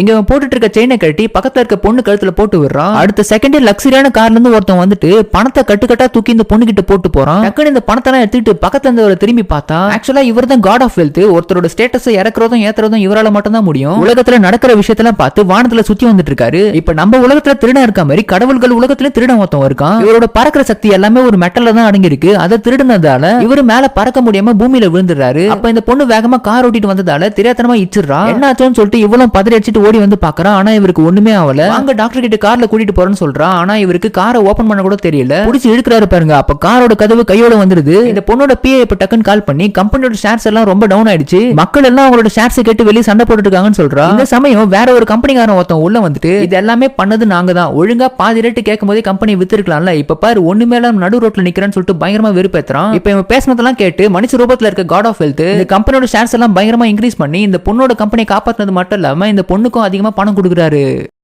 இங்க அவன் போட்டுட்டு இருக்க செயினை கட்டி பக்கத்துல இருக்க பொண்ணு கழுத்துல போட்டு விடுறான். அடுத்த செகண்டே லக்ஸரியான கார்ல இருந்து ஒருத்தன் வந்துட்டு பணத்தை கட்டுக்கட்டா தூக்கி இந்த பொண்ணு கிட்ட போட்டு போறான். டக்குனு இந்த பணத்தெல்லாம் எடுத்துட்டு பக்கத்துல இருந்தவரை திரும்பி பார்த்தா ஆக்சுவலா இவர் தான் காட் ஆஃப் வெல்த் ஒருத்தரோட ஸ்டேட்டஸ் இறக்குறதும் ஏத்துறதும் இவரால மட்டும் தான் முடியும். உலகத்துல நடக்கிற விஷயத்தெல்லாம் பார்த்து வானத்துல சுத்தி வந்துட்டு இருக்காரு இப்ப நம்ம உலகத்துல திருடன் இருக்க மாதிரி கடவுள்கள் உலகத்துல திருடன் ஒருத்தன் இருக்கான். இவரோட பறக்கிற சக்தி எல்லாமே ஒரு மெட்டல்ல தான் அடங்கியிருக்கு. அதை திருடுனதால இவரு மேல பறக்க முடியாம பூமியில விழுந்துடுறாரு. அப்ப இந்த பொண்ணு வேகமா கார் ஓட்டிட்டு வந்ததால தெரியாதனமா இச்சிடுறா என்ன ஆச்சுன்னு சொல்லிட்டு இவ்வளவு பதறி அடிச்சிட்டு ஓடி வந்து பாக்குறான் ஆனா இவருக்கு ஒண்ணுமே ஆகல அங்க டாக்டர் கிட்ட கார்ல கூட்டிட்டு போறேன்னு சொல்றான் ஆனா இவருக்கு காரை ஓபன் பண்ண கூட தெரியல. புடிச்சு இழுக்கிறாரு பாருங்க. அப்ப காரோட கதவு கையோட வந்துருது. இந்த பொண்ணோட பிஏ இப்ப டக்குன்னு கால் பண்ணி கம்பெனியோட ஷேர்ஸ் எல்லாம் ரொம்ப டவுன் ஆயிடுச்சு. மக்கள் எல்லாம் அவங்களோட ஷேர்ஸ் கேட்டு வெளியே சண்டை போட்டுட்டு இருக்காங்கன்னு சொல்றா. இந்த சமயம் வேற ஒரு கம்பெனிக்காரன் ஒருத்தன் உள்ள வந்துட்டு இது எல்லாமே பண்ணது நாங்க தான். ஒழுங்கா பாதி ரேட்டு கேட்கும் போதே கம்பெனி வித்துருக்கலாம்ல. இப்ப பாரு ஒண்ணுமே இல்லாம நடு ரோட்ல நிக்கிறேன்னு சொல்லிட்டு பயங்கரமா வெறுப்பேத்துறான். இப்ப இவன் பேசினதெல்லாம் கேட்டு மனுஷ ரூபத்துல இருக்க காட் ஆஃப் வெல்த் இந்த கம்பெனியோட ஷேர்ஸ் எல்லாம் பயங்கரமா இன்க்ரீஸ் பண்ணி இந்த பொண்ணோட கம்பெனியை காப்பாத்துனது மட்டும் இல்லாம இந்த பொண்ணுக்கும் அதிகமாக பணம் கொடுக்குறாரு.